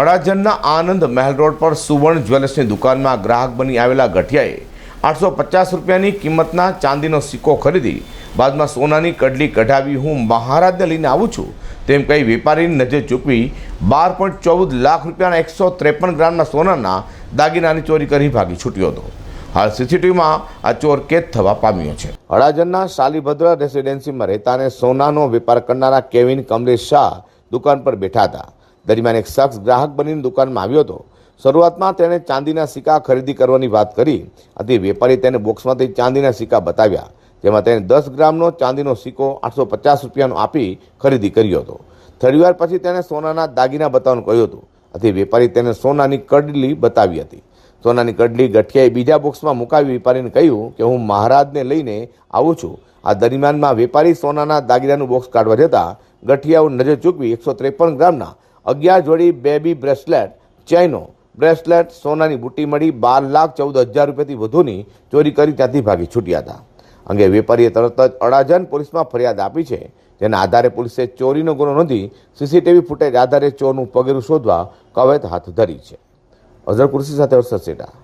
અડાજણના આનંદ મહેલ road પર સુવર્ણ જ્વેલર્સની દુકાનમાં ગ્રાહક બની આવેલા ગઠિયાએ આઠસો પચાસ રૂપિયાની કિંમતના ચાંદીનો સિક્કો ખરીદી, બાદમાં સોનાની કડલી કઢાવી હું મહારાજને લઈને આવું છું, તેમ કહી વેપારીની નજર ચૂકવી બાર પોઈન્ટ ચૌદ લાખ રૂપિયાના એકસો ત્રેપન ગ્રામના સોનાના દાગીનાની ચોરી કરી ભાગી છૂટ્યો હતો. હાલ સીસીટીવીમાં આ ચોર કેદ થવા પામ્યો છે. અડાજણના શાલીભદ્ર રેસિડેન્સીમાં રહેતા અને સોનાનો વેપાર કરનારા કેવિન કમલેશ શાહ દુકાન પર બેઠા હતા. દરમિયાન એક શખ્સ ગ્રાહક બનીને દુકાનમાં આવ્યો હતો. શરૂઆતમાં તેણે ચાંદીના સિક્કા ખરીદી કરવાની વાત કરી. આથી વેપારી તેને બોક્સમાંથી ચાંદીના સિક્કા બતાવ્યા, જેમાં તેણે દસ ગ્રામનો ચાંદીનો સિક્કો આઠસો પચાસ રૂપિયાનો આપી ખરીદી કર્યો હતો. થોડીવાર પછી તેણે સોનાના દાગીના બતાવવાનું કહ્યું હતું. આથી વેપારી તેને સોનાની કડલી બતાવી હતી. સોનાની કડલી ગઠિયાએ બીજા બોક્સમાં મુકાવી વેપારીને કહ્યું કે હું મહારાજને લઈને આવું છું. આ દરમિયાનમાં વેપારી સોનાના દાગીનાનું બોક્સ કાઢવા જતાં ગઠિયાઓ નજર ચૂકવી એકસો ત્રેપન ગ્રામના અગિયાર જોડી બેબી બ્રેસલેટ, ચેનો. બ્રેસલેટ, સોનાની બુટ્ટી મળી બાર લાખ ચૌદ હજાર રૂપિયાથી વધુની ચોરી કરી ત્યાંથી ભાગી છૂટ્યા હતા. અંગે વેપારીએ તરત જ અડાજન પોલીસમાં ફરિયાદ આપી છે, જેના આધારે પોલીસે ચોરીનો ગુનો નોંધી સીસીટીવી ફૂટેજ આધારે ચોરનું પગેરું શોધવા કવાયત હાથ ધરી છે. અઝર કુર્સી સાથે હર્ષદ સેટા.